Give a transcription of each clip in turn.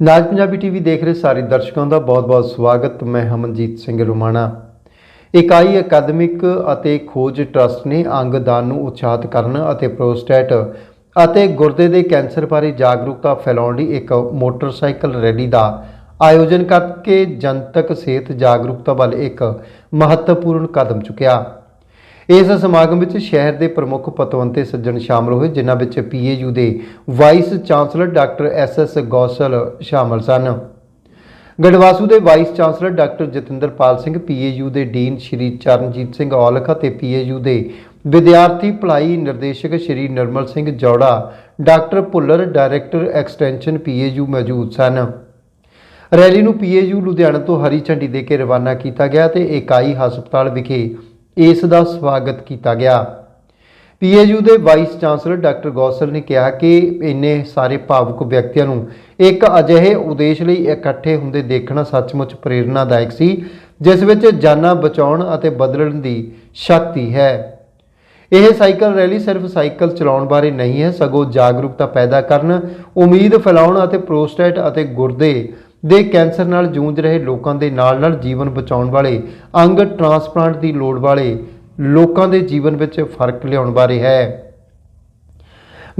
ਨਾਜ Punjabi TV ਦੇਖ ਰਹੇ ਸਾਰੇ ਦਰਸ਼ਕਾਂ ਦਾ ਬਹੁਤ-ਬਹੁਤ ਸਵਾਗਤ। ਮੈਂ ਹਮਨਜੀਤ ਸਿੰਘ ਰੁਮਾਣਾ। ਇਕਾਈ ਅਕਾਦਮਿਕ ਅਤੇ ਖੋਜ ਟਰਸਟ ਨੇ ਅੰਗ ਦਾਨ ਨੂੰ ਉਤਸ਼ਾਹਿਤ ਕਰਨ ਅਤੇ ਪ੍ਰੋਸਟੇਟ ਅਤੇ ਗੁਰਦੇ ਦੇ ਕੈਂਸਰ ਬਾਰੇ ਜਾਗਰੂਕਤਾ ਫੈਲਾਉਣ ਲਈ ਇੱਕ ਮੋਟਰਸਾਈਕਲ ਰੈਲੀ ਦਾ ਆਯੋਜਨ ਕਰਕੇ ਜਨਤਕ ਸਿਹਤ ਜਾਗਰੂਕਤਾ ਵੱਲ ਇੱਕ ਮਹੱਤਵਪੂਰਨ ਕਦਮ ਚੁੱਕਿਆ। ਇਸ ਸਮਾਗਮ ਵਿੱਚ ਸ਼ਹਿਰ ਦੇ ਪ੍ਰਮੁੱਖ ਪਤਵੰਤੇ ਸੱਜਣ ਸ਼ਾਮਲ ਹੋਏ, ਜਿਨ੍ਹਾਂ ਵਿੱਚ ਪੀਏਯੂ ਦੇ vice chancellor doctor SS Gosal ਸ਼ਾਮਲ ਸਨ। ਗੜਵਾਸੂ ਦੇ vice chancellor doctor Jatinderpal Singh, PAU ਦੇ ਡੀਨ ਸ਼੍ਰੀ ਚਰਨਜੀਤ ਸਿੰਘ ਔਲਖ ਅਤੇ ਪੀਏਯੂ ਦੇ ਵਿਦਿਆਰਥੀ ਭਲਾਈ ਨਿਰਦੇਸ਼ਕ Shri Nirmal Singh Jaura, doctor Bhullar, director extension PAU ਮੌਜੂਦ ਸਨ। ਰੈਲੀ ਨੂੰ ਪੀਏਯੂ ਲੁਧਿਆਣਾ ਤੋਂ ਹਰੀ ਝੰਡੀ ਦੇ ਕੇ ਰਵਾਨਾ ਕੀਤਾ ਗਿਆ ਤੇ ਇਕਾਈ ਹਸਪਤਾਲ ਵਿਖੇ ਇਸ ਦਾ ਸਵਾਗਤ ਕੀਤਾ ਗਿਆ। ਪੀਏਯੂ ਦੇ ਵਾਈਸ ਚਾਂਸਲਰ ਡਾਕਟਰ ਗੌਸਲ ਨੇ ਕਿਹਾ ਕਿ ਇੰਨੇ ਸਾਰੇ ਭਾਵੁਕ ਵਿਅਕਤੀਆਂ ਨੂੰ ਇੱਕ ਅਜਿਹੇ ਉਦੇਸ਼ ਲਈ ਇਕੱਠੇ ਹੁੰਦੇ ਦੇਖਣਾ ਸੱਚਮੁੱਚ ਪ੍ਰੇਰਨਾਦਾਇਕ ਸੀ, ਜਿਸ ਵਿੱਚ ਜਾਨਾਂ ਬਚਾਉਣ ਅਤੇ ਬਦਲਣ ਦੀ ਸ਼ਕਤੀ ਹੈ। ਇਹ ਸਾਈਕਲ ਰੈਲੀ ਸਿਰਫ ਸਾਈਕਲ ਚਲਾਉਣ ਬਾਰੇ ਨਹੀਂ ਹੈ, ਸਗੋਂ ਜਾਗਰੂਕਤਾ ਪੈਦਾ ਕਰਨ, ਉਮੀਦ ਫੈਲਾਉਣ ਅਤੇ ਪ੍ਰੋਸਟੇਟ ਅਤੇ ਗੁਰਦੇ ਦੇ ਕੈਂਸਰ ਨਾਲ ਜੂਝ ਰਹੇ ਲੋਕਾਂ ਦੇ ਨਾਲ-ਨਾਲ ਜੀਵਨ ਬਚਾਉਣ ਵਾਲੇ, ਅੰਗ ਟ੍ਰਾਂਸਪਲਾਂਟ ਦੀ ਲੋੜ ਵਾਲੇ ਲੋਕਾਂ ਦੇ ਜੀਵਨ ਵਿੱਚ ਫ਼ਰਕ ਲਿਆਉਣ ਬਾਰੇ ਹੈ।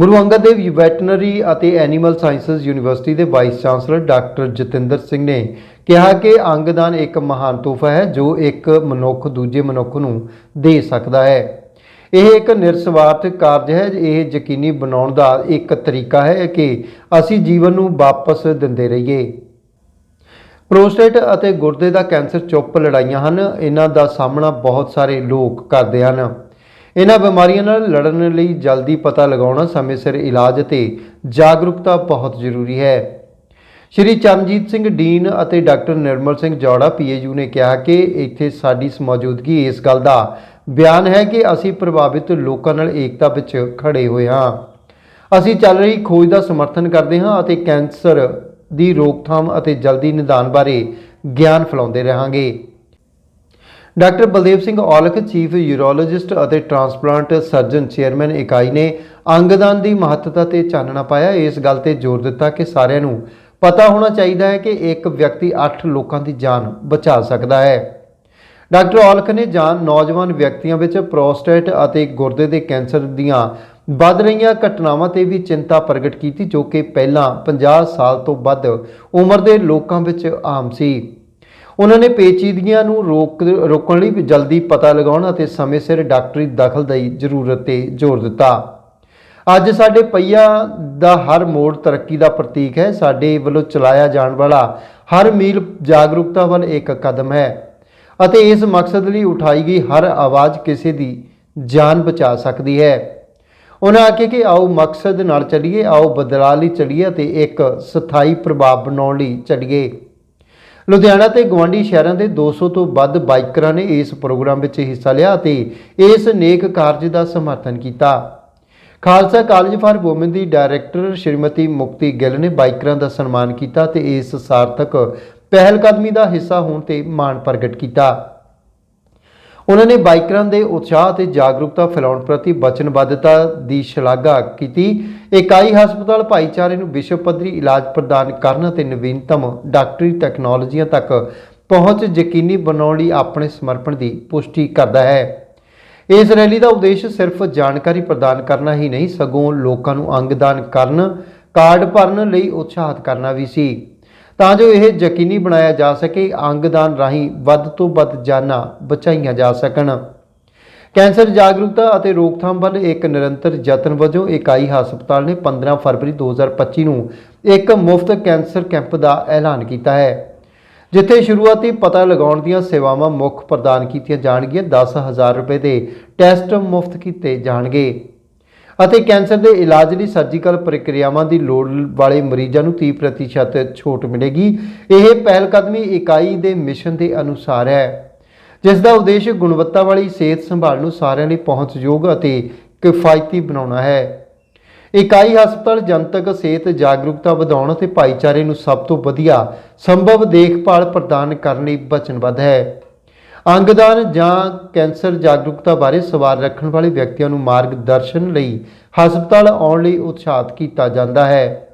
ਗੁਰੂ ਅੰਗਦ ਦੇਵ ਵੈਟਰਨਰੀ ਅਤੇ ਐਨੀਮਲ ਸਾਇੰਸਜ਼ ਯੂਨੀਵਰਸਿਟੀ ਦੇ vice chancellor doctor Jatinder Singh ਨੇ ਕਿਹਾ ਕਿ ਅੰਗਦਾਨ ਇੱਕ ਮਹਾਨ ਤੋਹਫਾ ਹੈ ਜੋ ਇੱਕ ਮਨੁੱਖ ਦੂਜੇ ਮਨੁੱਖ ਨੂੰ ਦੇ ਸਕਦਾ ਹੈ। ਇਹ ਇੱਕ ਨਿਰਸਵਾਰਥ ਕਾਰਜ ਹੈ, ਇਹ ਯਕੀਨੀ ਬਣਾਉਣ ਦਾ ਇੱਕ ਤਰੀਕਾ ਹੈ ਕਿ ਅਸੀਂ ਜੀਵਨ ਨੂੰ ਵਾਪਸ ਦਿੰਦੇ ਰਹੀਏ। ਪ੍ਰੋਸਟੇਟ ਅਤੇ ਗੁਰਦੇ ਦਾ ਕੈਂਸਰ ਚੁੱਪ ਲੜਾਈਆਂ ਹਨ। ਇਹਨਾਂ ਦਾ ਸਾਹਮਣਾ ਬਹੁਤ ਸਾਰੇ ਲੋਕ ਕਰਦੇ ਹਨ। ਇਹਨਾਂ ਬਿਮਾਰੀਆਂ ਨਾਲ ਲੜਨ ਲਈ ਜਲਦੀ ਪਤਾ ਲਗਾਉਣਾ ਸਮੇਂ ਸਿਰ ਇਲਾਜ ਅਤੇ ਜਾਗਰੂਕਤਾ ਬਹੁਤ ਜ਼ਰੂਰੀ ਹੈ। ਸ਼੍ਰੀ ਚਰਨਜੀਤ ਸਿੰਘ ਡੀਨ ਅਤੇ ਡਾਕਟਰ ਨਿਰਮਲ ਸਿੰਘ ਜੌੜਾ, ਪੀਏਯੂ, ਨੇ ਕਿਹਾ ਕਿ ਇੱਥੇ ਸਾਡੀ ਮੌਜੂਦਗੀ ਇਸ ਗੱਲ ਦਾ ਬਿਆਨ ਹੈ ਕਿ ਅਸੀਂ ਪ੍ਰਭਾਵਿਤ ਲੋਕਾਂ ਨਾਲ ਏਕਤਾ ਵਿੱਚ ਖੜੇ ਹੋਏ ਹਾਂ। ਅਸੀਂ ਚੱਲ ਰਹੀ ਖੋਜ ਦਾ ਸਮਰਥਨ ਕਰਦੇ ਹਾਂ ਅਤੇ ਕੈਂਸਰ ਦੀ ਰੋਕਥਾਮ ਅਤੇ ਜਲਦੀ ਨਿਦਾਨ ਬਾਰੇ ਗਿਆਨ ਫੈਲਾਉਂਦੇ ਰਹਾਂਗੇ। Doctor Baldev Singh Aulakh, chief urologist ਅਤੇ ਟ੍ਰਾਂਸਪਲਾਂਟ ਸਰਜਨ ਚੇਅਰਮੈਨ ਇਕਾਈ ਨੇ ਅੰਗਦਾਨ ਦੀ ਮਹੱਤਤਾ ਤੇ ਚਾਨਣਾ ਪਾਇਆ। ਇਸ ਗੱਲ ਤੇ ਜ਼ੋਰ ਦਿੱਤਾ ਕਿ ਸਾਰਿਆਂ ਨੂੰ ਪਤਾ ਹੋਣਾ ਚਾਹੀਦਾ ਹੈ ਕਿ ਇੱਕ ਵਿਅਕਤੀ 8 ਲੋਕਾਂ ਦੀ ਜਾਨ ਬਚਾ ਸਕਦਾ ਹੈ। ਡਾਕਟਰ ਔਲਖ ਨੇ ਜਾਨ ਨੌਜਵਾਨ ਵਿਅਕਤੀਆਂ ਵਿੱਚ ਪ੍ਰੋਸਟੇਟ ਅਤੇ ਗੁਰਦੇ ਦੇ ਕੈਂਸਰ ਦੀਆਂ ਵੱਧ ਰਹੀਆਂ ਘਟਨਾਵਾਂ ਤੇ ਵੀ ਚਿੰਤਾ ਪ੍ਰਗਟ ਕੀਤੀ ਜੋ ਕਿ ਪਹਿਲਾਂ 50 ਸਾਲ ਤੋਂ ਵੱਧ ਉਮਰ ਦੇ ਲੋਕਾਂ ਵਿੱਚ ਆਮ ਸੀ। ਉਹਨਾਂ ਨੇ ਪੇਚੀਦਗੀਆਂ ਨੂੰ ਰੋਕ ਰੋਕਣ ਲਈ ਵੀ ਜਲਦੀ ਪਤਾ ਲਗਾਉਣ ਅਤੇ ਸਮੇਂ ਸਿਰ ਡਾਕਟਰੀ ਦਖਲ ਦੀ ਜ਼ਰੂਰਤ ਤੇ ਜ਼ੋਰ ਦਿੱਤਾ। ਅੱਜ ਸਾਡੇ ਪਈਆ ਦਾ ਹਰ ਮੋੜ ਤਰੱਕੀ ਦਾ ਪ੍ਰਤੀਕ ਹੈ। ਸਾਡੇ ਵੱਲੋਂ ਚਲਾਇਆ ਜਾਣ ਵਾਲਾ ਹਰ ਮੀਲ ਜਾਗਰੂਕਤਾ ਵੱਲ ਇੱਕ ਕਦਮ ਹੈ ਅਤੇ ਇਸ ਮਕਸਦ ਲਈ ਉਠਾਈ ਗਈ ਹਰ ਆਵਾਜ਼ ਕਿਸੇ ਦੀ ਜਾਨ ਬਚਾ ਸਕਦੀ ਹੈ। ਉਹਨਾਂ ਆਖਿਆ ਕਿ ਆਓ ਮਕਸਦ ਨਾਲ ਚੱਲੀਏ, ਆਓ ਬਦਲਾਅ ਲਈ ਚੱਲੀਏ ਅਤੇ ਇੱਕ ਸਥਾਈ ਪ੍ਰਭਾਵ ਬਣਾਉਣ ਲਈ ਚੱਲੀਏ। ਲੁਧਿਆਣਾ ਤੇ ਗਵਾਂਡੀ ਸ਼ਹਿਰਾਂ ਦੇ 200 ਤੋਂ ਵੱਧ ਬਾਈਕਰਾਂ ਨੇ ਇਸ ਪ੍ਰੋਗਰਾਮ ਵਿੱਚ ਹਿੱਸਾ ਲਿਆ ਅਤੇ ਇਸ ਨੇਕ ਕਾਰਜ ਦਾ ਸਮਰਥਨ ਕੀਤਾ। ਖਾਲਸਾ ਕਾਲਜ ਫਾਰ ਔਮਨ ਦੀ ਡਾਇਰੈਕਟਰ ਸ਼੍ਰੀਮਤੀ ਮੁਕਤੀ ਗਿੱਲ ਨੇ ਬਾਈਕਰਾਂ ਦਾ ਸਨਮਾਨ ਕੀਤਾ ਤੇ ਇਸ ਸਾਰਥਕ ਪਹਿਲਕਦਮੀ ਦਾ ਹਿੱਸਾ ਹੋਣ ਤੇ ਮਾਣ ਪ੍ਰਗਟ ਕੀਤਾ। ਉਹਨਾਂ ਨੇ ਬਾਈਕਰਾਂ ਦੇ ਉਤਸ਼ਾਹ ਤੇ ਜਾਗਰੂਕਤਾ ਫੈਲਾਉਣ ਪ੍ਰਤੀ ਵਚਨਬੱਧਤਾ ਦੀ ਸ਼ਲਾਘਾ ਕੀਤੀ। ਇਕਾਈ ਹਸਪਤਾਲ ਭਾਈਚਾਰੇ ਨੂੰ ਵਿਸ਼ਵ ਪੱਧਰੀ ਇਲਾਜ ਪ੍ਰਦਾਨ ਕਰਨ ਅਤੇ ਨਵੀਨਤਮ ਡਾਕਟਰੀ ਟੈਕਨੋਲੋਜੀਆਂ ਤੱਕ ਪਹੁੰਚ ਯਕੀਨੀ ਬਣਾਉਣ ਲਈ ਆਪਣੇ ਸਮਰਪਣ ਦੀ ਪੁਸ਼ਟੀ ਕਰਦਾ ਹੈ। ਇਸ ਰੈਲੀ ਦਾ ਉਦੇਸ਼ ਸਿਰਫ ਜਾਣਕਾਰੀ ਪ੍ਰਦਾਨ ਕਰਨਾ ਹੀ ਨਹੀਂ, ਸਗੋਂ ਲੋਕਾਂ ਨੂੰ ਅੰਗਦਾਨ ਕਰਨ, ਕਾਰਡ ਭਰਨ ਲਈ ਉਤਸ਼ਾਹਿਤ ਕਰਨਾ ਵੀ ਸੀ। ਤਾਂ ਜੋ ਇਹ ਯਕੀਨੀ ਬਣਾਇਆ ਜਾ ਸਕੇ ਅੰਗਦਾਨ ਰਾਹੀਂ ਵੱਧ ਤੋਂ ਵੱਧ ਜਾਨਾਂ ਬਚਾਈਆਂ ਜਾ ਸਕਣ। ਕੈਂਸਰ ਜਾਗਰੂਕਤਾ ਅਤੇ ਰੋਕਥਾਮ ਵੱਲ ਇੱਕ ਨਿਰੰਤਰ ਯਤਨ ਵਜੋਂ ਇਕਾਈ ਹਸਪਤਾਲ ਨੇ 15 ਫਰਵਰੀ 2025 ਨੂੰ ਇੱਕ ਮੁਫਤ ਕੈਂਸਰ ਕੈਂਪ ਦਾ ਐਲਾਨ ਕੀਤਾ ਹੈ, ਜਿੱਥੇ ਸ਼ੁਰੂਆਤੀ ਪਤਾ ਲਗਾਉਣ ਦੀਆਂ ਸੇਵਾਵਾਂ ਮੁੱਖ ਪ੍ਰਦਾਨ ਕੀਤੀਆਂ ਜਾਣਗੀਆਂ। 10000 ਰੁਪਏ ਦੇ ਟੈਸਟ ਮੁਫਤ ਕੀਤੇ ਜਾਣਗੇ। ਅਤੇ ਕੈਂਸਰ ਦੇ ਇਲਾਜ ਲਈ ਸਰਜੀਕਲ ਪ੍ਰਕਿਰਿਆਵਾਂ ਦੀ ਲੋੜ ਵਾਲੇ ਮਰੀਜ਼ਾਂ ਨੂੰ 30% ਛੋਟ ਮਿਲੇਗੀ। ਇਹ ਪਹਿਲ ਕਦਮੀ ਇਕਾਈ ਦੇ ਮਿਸ਼ਨ ਦੇ ਅਨੁਸਾਰ ਹੈ, ਜਿਸ ਦਾ ਉਦੇਸ਼ ਗੁਣਵੱਤਾ ਵਾਲੀ ਸਿਹਤ ਸੰਭਾਲ ਨੂੰ ਸਾਰਿਆਂ ਲਈ ਪਹੁੰਚਯੋਗ ਅਤੇ ਕਿਫਾਇਤੀ ਬਣਾਉਣਾ ਹੈ। ਇਕਾਈ ਹਸਪਤਾਲ ਜਨਤਕ ਸਿਹਤ ਜਾਗਰੂਕਤਾ ਵਧਾਉਣ ਅਤੇ ਭਾਈਚਾਰੇ ਨੂੰ ਸਭ ਤੋਂ ਵਧੀਆ ਸੰਭਵ ਦੇਖਭਾਲ ਪ੍ਰਦਾਨ ਕਰਨ ਲਈ ਵਚਨਬੱਧ ਹੈ। ਅੰਗਦਾਨ ਜਾਂ ਕੈਂਸਰ ਜਾਗਰੂਕਤਾ ਬਾਰੇ ਸਵਾਲ ਰੱਖਣ ਵਾਲੇ ਵਿਅਕਤੀਆਂ ਨੂੰ ਮਾਰਗਦਰਸ਼ਨ ਲਈ ਹਸਪਤਾਲ ਆਉਣ ਲਈ ਉਤਸ਼ਾਹਿਤ ਕੀਤਾ ਜਾਂਦਾ ਹੈ।